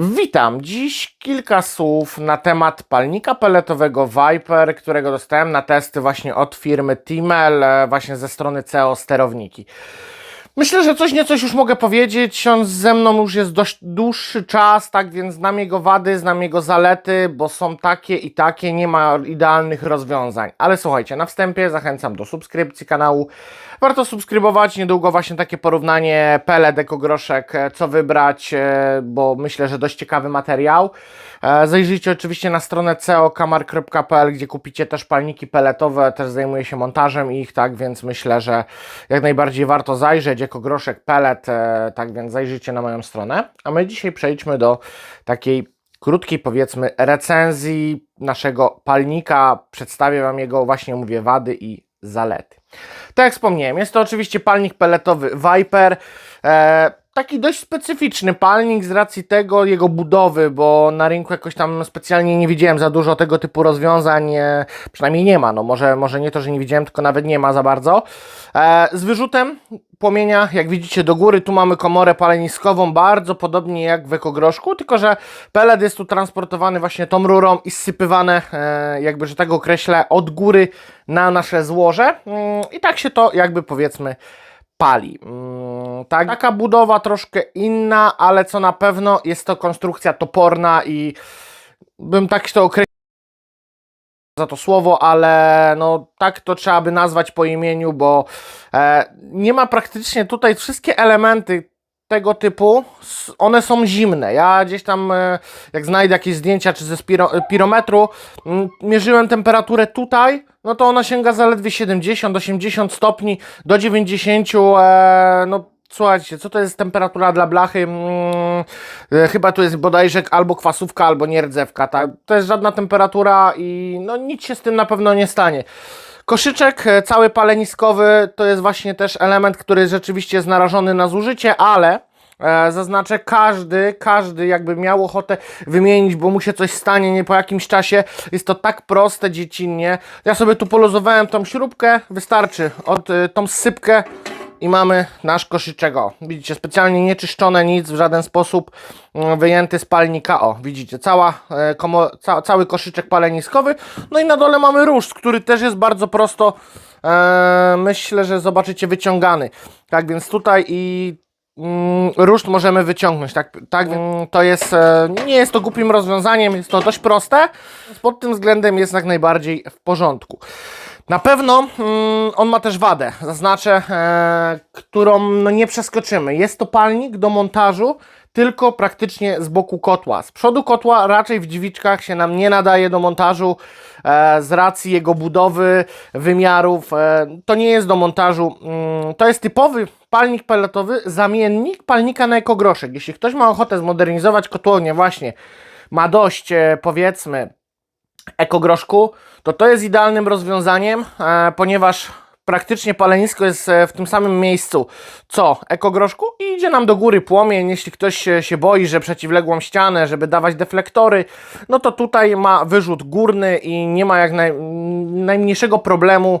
Witam. Dziś kilka słów na temat palnika pelletowego Viper, którego dostałem na testy właśnie od firmy Timel, e, właśnie ze strony CEO Sterowniki. Myślę, że coś niecoś już mogę powiedzieć. On ze mną już jest dość dłuższy czas, tak więc znam jego wady, znam jego zalety, bo są takie i takie, nie ma idealnych rozwiązań. Ale słuchajcie, na wstępie zachęcam do subskrypcji kanału. Warto subskrybować, niedługo właśnie takie porównanie pellet, ekogroszek, e, co wybrać, e, bo myślę, że dość ciekawy materiał. E, Zajrzyjcie oczywiście na stronę ceokamar.pl, gdzie kupicie też palniki pelletowe, też zajmuję się montażem ich, tak więc myślę, że jak najbardziej warto zajrzeć, jako groszek pellet, e, tak więc zajrzyjcie na moją stronę. A my dzisiaj przejdźmy do takiej krótkiej powiedzmy recenzji naszego palnika. Przedstawię Wam jego właśnie, mówię, wady i zalety. Tak jak wspomniałem, jest to oczywiście palnik pelletowy Viper. E, taki dość specyficzny palnik z racji tego jego budowy, bo na rynku jakoś tam specjalnie nie widziałem za dużo tego typu rozwiązań, e, przynajmniej nie ma, no może, może nie to, że nie widziałem, tylko nawet nie ma za bardzo. E, z wyrzutem płomienia, jak widzicie do góry, tu mamy komorę paleniskową, bardzo podobnie jak w ekogroszku, tylko że pellet jest tu transportowany właśnie tą rurą i zsypywane, e, jakby, że tak określę, od góry na nasze złoże. Mm, i tak się to jakby powiedzmy pali. Mm, tak, taka budowa troszkę inna, ale co na pewno jest to konstrukcja toporna i bym tak to określił za to słowo, ale no tak to trzeba by nazwać po imieniu, bo e, nie ma praktycznie tutaj wszystkie elementy tego typu, one są zimne. Ja gdzieś tam, e, jak znajdę jakieś zdjęcia czy ze spiro, pirometru, mm, mierzyłem temperaturę tutaj, no to ona sięga zaledwie 70-80 stopni do 90, e, no Słuchajcie, co to jest temperatura dla blachy? Mm, e, chyba tu jest bodajże albo kwasówka, albo nierdzewka. Tak? To jest żadna temperatura i no nic się z tym na pewno nie stanie. Koszyczek e, cały paleniskowy to jest właśnie też element, który rzeczywiście jest narażony na zużycie, ale e, zaznaczę, każdy, każdy jakby miał ochotę wymienić, bo mu się coś stanie nie po jakimś czasie, jest to tak proste dziecinnie. Ja sobie tu poluzowałem tą śrubkę, wystarczy od e, tą sypkę i mamy nasz koszyczek. O, widzicie, specjalnie nieczyszczone, nic w żaden sposób mm, wyjęty z palnika. O, widzicie, cała, e, komo, ca, cały koszyczek paleniskowy. No i na dole mamy róż, który też jest bardzo prosto, e, myślę, że zobaczycie, wyciągany. Tak więc tutaj i mm, ruszt możemy wyciągnąć. Tak, tak mm, to jest, e, nie jest to głupim rozwiązaniem, jest to dość proste. Pod tym względem jest jak najbardziej w porządku. Na pewno mm, on ma też wadę, zaznaczę, e, którą no, nie przeskoczymy. Jest to palnik do montażu tylko praktycznie z boku kotła. Z przodu kotła raczej w dźwiczkach się nam nie nadaje do montażu e, z racji jego budowy, wymiarów. E, to nie jest do montażu. Mm, to jest typowy palnik pelletowy, zamiennik palnika na ekogroszek. Jeśli ktoś ma ochotę zmodernizować kotłownię właśnie, ma dość e, powiedzmy ekogroszku, to to jest idealnym rozwiązaniem, e, ponieważ praktycznie palenisko jest e, w tym samym miejscu co ekogroszku i idzie nam do góry płomień. Jeśli ktoś się, się boi, że przeciwległą ścianę, żeby dawać deflektory, no to tutaj ma wyrzut górny i nie ma jak naj, najmniejszego problemu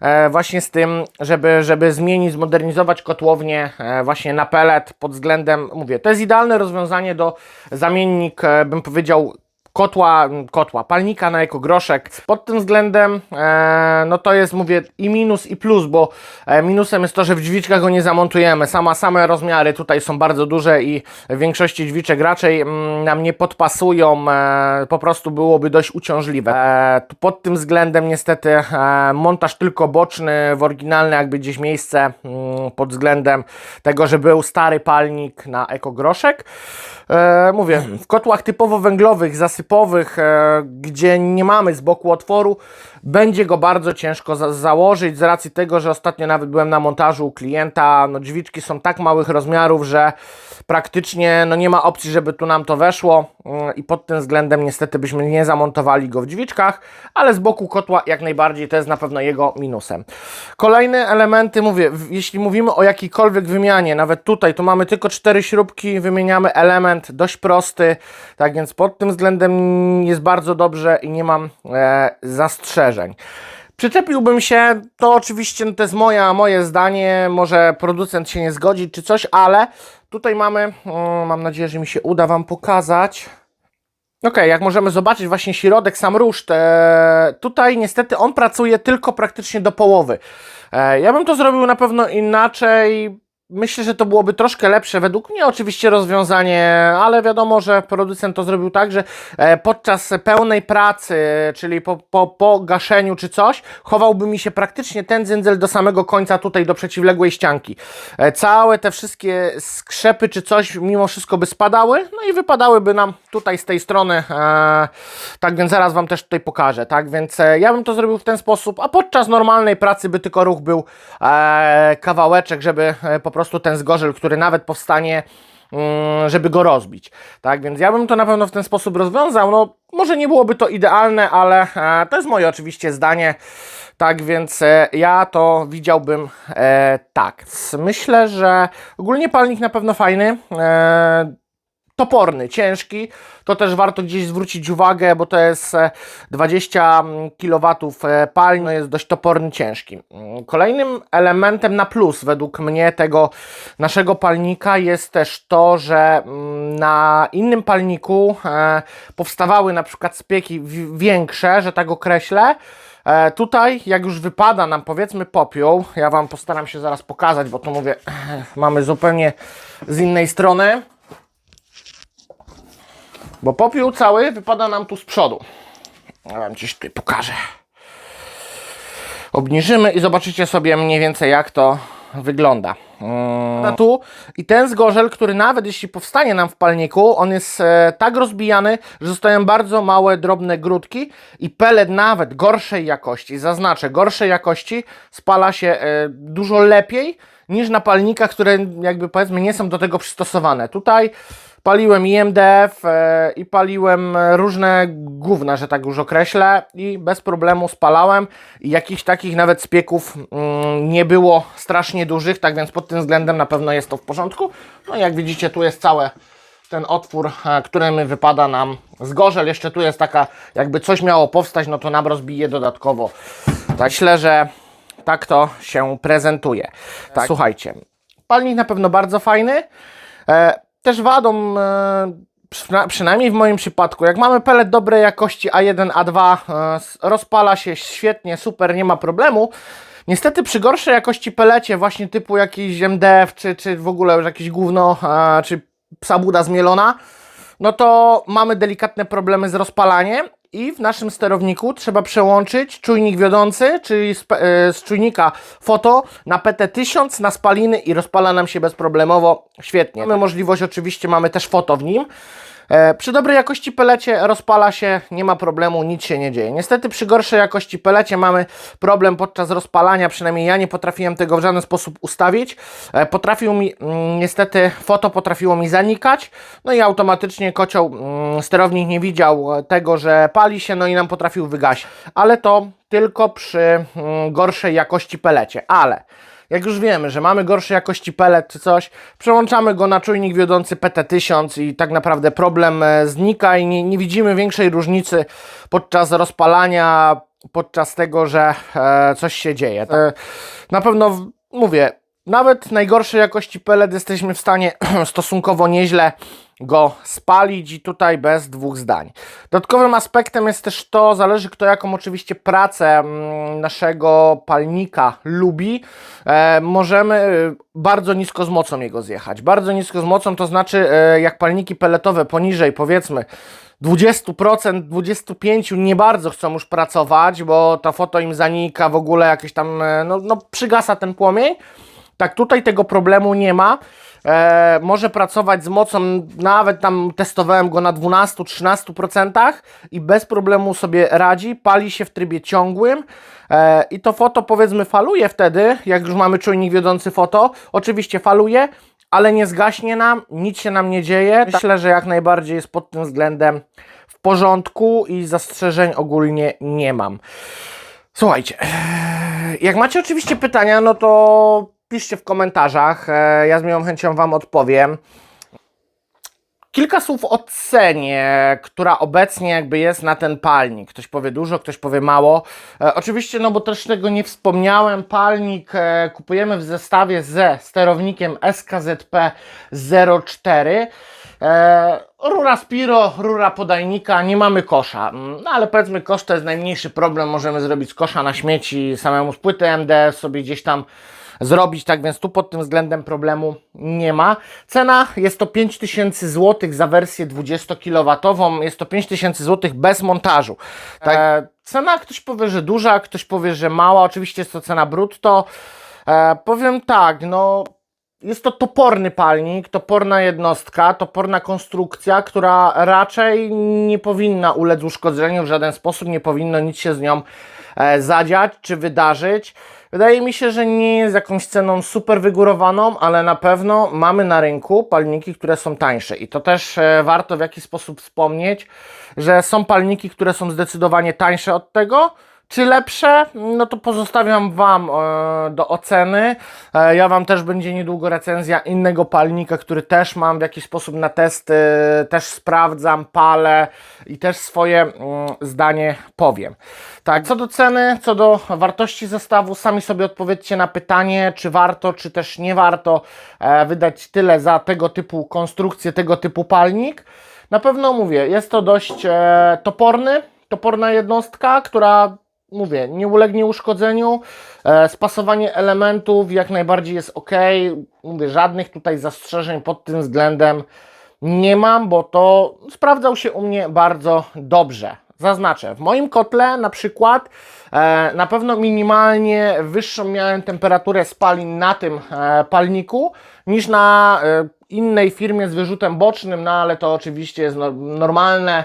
e, właśnie z tym, żeby, żeby zmienić, zmodernizować kotłownię e, właśnie na pelet pod względem, mówię, to jest idealne rozwiązanie do zamiennik, e, bym powiedział, kotła, kotła, palnika na ekogroszek. Pod tym względem, e, no to jest, mówię, i minus, i plus, bo e, minusem jest to, że w dźwiczkach go nie zamontujemy. Sama, same rozmiary tutaj są bardzo duże i w większości dźwiczek raczej mm, nam nie podpasują, e, po prostu byłoby dość uciążliwe. E, pod tym względem niestety e, montaż tylko boczny, w oryginalne jakby gdzieś miejsce mm, pod względem tego, że był stary palnik na ekogroszek. E, mówię, w kotłach typowo węglowych, zasypowych, e, gdzie nie mamy z boku otworu, będzie go bardzo ciężko za założyć z racji tego, że ostatnio nawet byłem na montażu u klienta, no drzwiczki są tak małych rozmiarów, że praktycznie no nie ma opcji, żeby tu nam to weszło mm, i pod tym względem niestety byśmy nie zamontowali go w drzwiczkach, ale z boku kotła jak najbardziej to jest na pewno jego minusem. Kolejne elementy, mówię, jeśli mówimy o jakiejkolwiek wymianie, nawet tutaj, tu mamy tylko cztery śrubki, wymieniamy element dość prosty, tak więc pod tym względem jest bardzo dobrze i nie mam e, zastrzeżeń. Przyczepiłbym się, to oczywiście to jest moja, moje zdanie, może producent się nie zgodzi czy coś, ale tutaj mamy, mm, mam nadzieję, że mi się uda Wam pokazać. Ok, jak możemy zobaczyć właśnie środek, sam ruszt, e, tutaj niestety on pracuje tylko praktycznie do połowy. E, ja bym to zrobił na pewno inaczej. Myślę, że to byłoby troszkę lepsze, według mnie oczywiście rozwiązanie, ale wiadomo, że producent to zrobił tak, że e, podczas pełnej pracy, czyli po, po, po gaszeniu czy coś, chowałby mi się praktycznie ten dzyndzel do samego końca tutaj, do przeciwległej ścianki. E, Całe te wszystkie skrzepy czy coś mimo wszystko by spadały, no i wypadałyby nam tutaj z tej strony, e, tak więc zaraz Wam też tutaj pokażę, tak więc ja bym to zrobił w ten sposób, a podczas normalnej pracy by tylko ruch był kawałeczek, żeby po prostu ten zgorzel, który nawet powstanie, mm, żeby go rozbić. Tak, więc ja bym to na pewno w ten sposób rozwiązał. No, może nie byłoby to idealne, ale e, to jest moje oczywiście zdanie. Tak, więc e, ja to widziałbym e, tak. Myślę, że ogólnie palnik na pewno fajny. Toporny, ciężki. To też warto gdzieś zwrócić uwagę, bo to jest e, 20 kW palń, no jest dość toporny, ciężki. Mm, Kolejnym elementem na plus według mnie tego naszego palnika jest też to, że mm, na innym palniku e, powstawały na przykład spieki wi- większe, że tak określę. E, tutaj, jak już wypada nam powiedzmy popiół, ja Wam postaram się zaraz pokazać, bo to mówię, mamy zupełnie z innej strony. Bo popiół cały wypada nam tu z przodu. Ja wam gdzieś tutaj pokażę. Obniżymy i zobaczycie sobie mniej więcej jak to wygląda. Mm. Tu i ten zgorzel, który nawet jeśli powstanie nam w palniku, on jest e, tak rozbijany, że zostają bardzo małe, drobne grudki i pelet nawet gorszej jakości, zaznaczę, gorszej jakości spala się e, dużo lepiej niż na palnikach, które jakby powiedzmy nie są do tego przystosowane. Tutaj Paliłem i MDF e, i paliłem różne gówna, że tak już określę i bez problemu spalałem i jakichś takich nawet spieków mm, nie było strasznie dużych, tak więc pod tym względem na pewno jest to w porządku. No jak widzicie tu jest całe ten otwór, e, którym wypada nam zgorzel. Jeszcze tu jest taka, jakby coś miało powstać, no to nam rozbije dodatkowo. Tak myślę, że tak to się prezentuje. Tak. Słuchajcie, palnik na pewno bardzo fajny. E, też wadą, e, przyna- przynajmniej w moim przypadku, jak mamy pelet dobrej jakości A1, A2, e, rozpala się świetnie, super, nie ma problemu. Niestety przy gorszej jakości pelecie, właśnie typu jakiś MDF, czy, czy w ogóle już jakieś gówno, e, czy psa buda zmielona, no to mamy delikatne problemy z rozpalaniem i w naszym sterowniku trzeba przełączyć czujnik wiodący, czyli z, e, z czujnika foto na PT1000 na spaliny i rozpala nam się bezproblemowo świetnie. Mamy możliwość, oczywiście mamy też foto w nim. E, przy dobrej jakości pelecie rozpala się, nie ma problemu, nic się nie dzieje. Niestety przy gorszej jakości pelecie mamy problem podczas rozpalania, przynajmniej ja nie potrafiłem tego w żaden sposób ustawić. E, potrafił mi, mm, niestety foto potrafiło mi zanikać, no i automatycznie kocioł, mm, sterownik nie widział tego, że pali się, no i nam potrafił wygasić. Ale to tylko przy mm, gorszej jakości pelecie, ale... Jak już wiemy, że mamy gorszej jakości pelet czy coś, przełączamy go na czujnik wiodący PT1000 i tak naprawdę problem e, znika i nie, nie widzimy większej różnicy podczas rozpalania, podczas tego, że e, coś się dzieje. E, na pewno mówię, nawet najgorszej jakości pelet jesteśmy w stanie stosunkowo nieźle go spalić i tutaj bez dwóch zdań. Dodatkowym aspektem jest też to, zależy kto jaką oczywiście pracę mm, naszego palnika lubi, e, możemy e, bardzo nisko z mocą jego zjechać. Bardzo nisko z mocą to znaczy e, jak palniki peletowe poniżej powiedzmy 20%, 25% nie bardzo chcą już pracować, bo ta foto im zanika, w ogóle jakieś tam, e, no, no przygasa ten płomień. Tak, tutaj tego problemu nie ma. E, może pracować z mocą, nawet tam testowałem go na 12-13% i bez problemu sobie radzi. Pali się w trybie ciągłym e, i to foto powiedzmy faluje wtedy, jak już mamy czujnik wiodący foto. Oczywiście faluje, ale nie zgaśnie nam, nic się nam nie dzieje. Myślę, że jak najbardziej jest pod tym względem w porządku i zastrzeżeń ogólnie nie mam. Słuchajcie, jak macie oczywiście pytania, no to piszcie w komentarzach. e, Ja z miłą chęcią Wam odpowiem. Kilka słów o cenie, która obecnie jakby jest na ten palnik. Ktoś powie dużo, ktoś powie mało. E, oczywiście, no bo też tego nie wspomniałem, palnik e, kupujemy w zestawie ze sterownikiem SKZP 04. E, rura Spiro, rura podajnika, nie mamy kosza. Mm, No ale powiedzmy, kosz to jest najmniejszy problem. Możemy zrobić z kosza na śmieci, samemu z płyty MDF sobie gdzieś tam zrobić, tak więc tu pod tym względem problemu nie ma. Cena jest to 5000 zł za wersję 20 kW, jest to 5000 zł bez montażu. Tak. E, cena ktoś powie, że duża, ktoś powie, że mała, oczywiście jest to cena brutto. E, powiem tak, no jest to toporny palnik, toporna jednostka, toporna konstrukcja, która raczej nie powinna ulec uszkodzeniu w żaden sposób, nie powinno nic się z nią e, zadziać czy wydarzyć. Wydaje mi się, że nie jest jakąś ceną super wygórowaną, ale na pewno mamy na rynku palniki, które są tańsze i to też e, warto w jakiś sposób wspomnieć, że są palniki, które są zdecydowanie tańsze od tego, czy lepsze? No to pozostawiam Wam e, do oceny. E, ja Wam też będzie niedługo recenzja innego palnika, który też mam w jakiś sposób na testy, też sprawdzam, palę i też swoje mm, zdanie powiem. Tak, co do ceny, co do wartości zestawu, sami sobie odpowiedzcie na pytanie, czy warto, czy też nie warto e, wydać tyle za tego typu konstrukcję, tego typu palnik. Na pewno mówię, jest to dość e, toporny, toporna jednostka, która mówię, nie ulegnie uszkodzeniu. E, spasowanie elementów jak najbardziej jest ok. Mówię, żadnych tutaj zastrzeżeń pod tym względem nie mam, bo to sprawdzał się u mnie bardzo dobrze. Zaznaczę, w moim kotle na przykład e, na pewno minimalnie wyższą miałem temperaturę spalin na tym e, palniku niż na innej firmie z wyrzutem bocznym, no ale to oczywiście jest no, normalne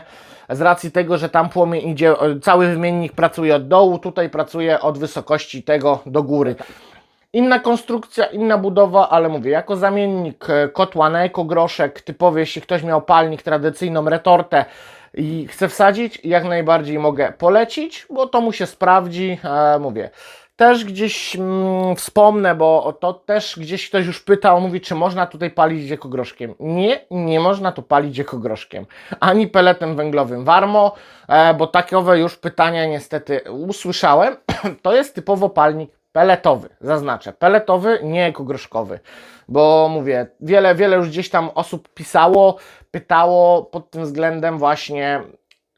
z racji tego, że tam płomień idzie, cały wymiennik pracuje od dołu, tutaj pracuje od wysokości tego do góry. Inna konstrukcja, inna budowa, ale mówię, jako zamiennik e, kotła na ekogroszek, typowy, jeśli ktoś miał palnik, tradycyjną retortę i chce wsadzić, jak najbardziej mogę polecić, bo to mu się sprawdzi, e, mówię. Też gdzieś mm, wspomnę, bo to też gdzieś ktoś już pytał, mówi, czy można tutaj palić ekogroszkiem. Nie, nie można tu palić ekogroszkiem, ani peletem węglowym warmo, e, bo takowe już pytania niestety usłyszałem. to jest typowo palnik peletowy, zaznaczę, peletowy, nie ekogroszkowy, bo mówię, wiele, wiele już gdzieś tam osób pisało, pytało pod tym względem właśnie,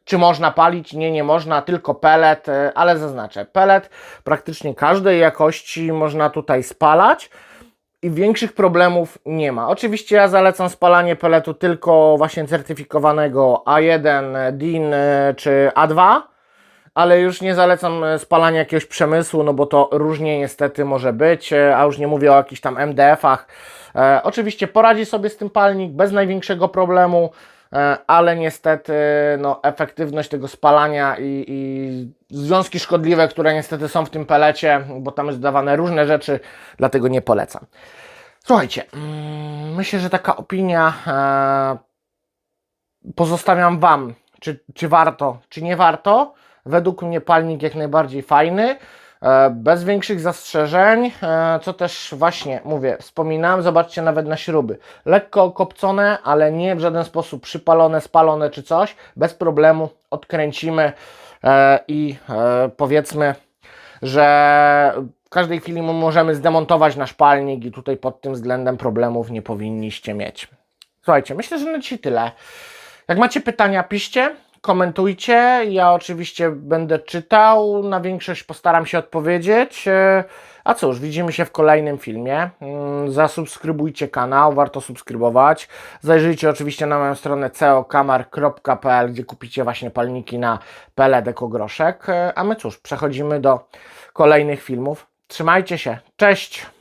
czy można palić, nie, nie można, tylko pelet, e, ale zaznaczę, pelet praktycznie każdej jakości można tutaj spalać i większych problemów nie ma. Oczywiście ja zalecam spalanie peletu tylko właśnie certyfikowanego A1, DIN e, czy A2, ale już nie zalecam e, spalania jakiegoś przemysłu, no bo to różnie niestety może być, a już nie mówię o jakichś tam MDF-ach. E, oczywiście poradzi sobie z tym palnik bez największego problemu, ale niestety no, efektywność tego spalania i, i związki szkodliwe, które niestety są w tym pelecie, bo tam jest dodawane różne rzeczy, dlatego nie polecam. Słuchajcie, mm, myślę, że taka opinia e, pozostawiam Wam, czy, czy warto, czy nie warto. Według mnie palnik jak najbardziej fajny, e, bez większych zastrzeżeń, e, co też właśnie mówię, wspominałem, zobaczcie nawet na śruby. Lekko okopcone, ale nie w żaden sposób przypalone, spalone czy coś. Bez problemu odkręcimy e, i powiedzmy, że w każdej chwili możemy zdemontować nasz palnik i tutaj pod tym względem problemów nie powinniście mieć. Słuchajcie, myślę, że na dzisiaj tyle. Jak macie pytania, piszcie, komentujcie. Ja oczywiście będę czytał. Na większość postaram się odpowiedzieć. E, A cóż, widzimy się w kolejnym filmie. Mm, Zasubskrybujcie kanał, warto subskrybować. Zajrzyjcie oczywiście na moją stronę ceokamar.pl, gdzie kupicie właśnie palniki na pellet ekogroszek. E, A my cóż, przechodzimy do kolejnych filmów. Trzymajcie się. Cześć!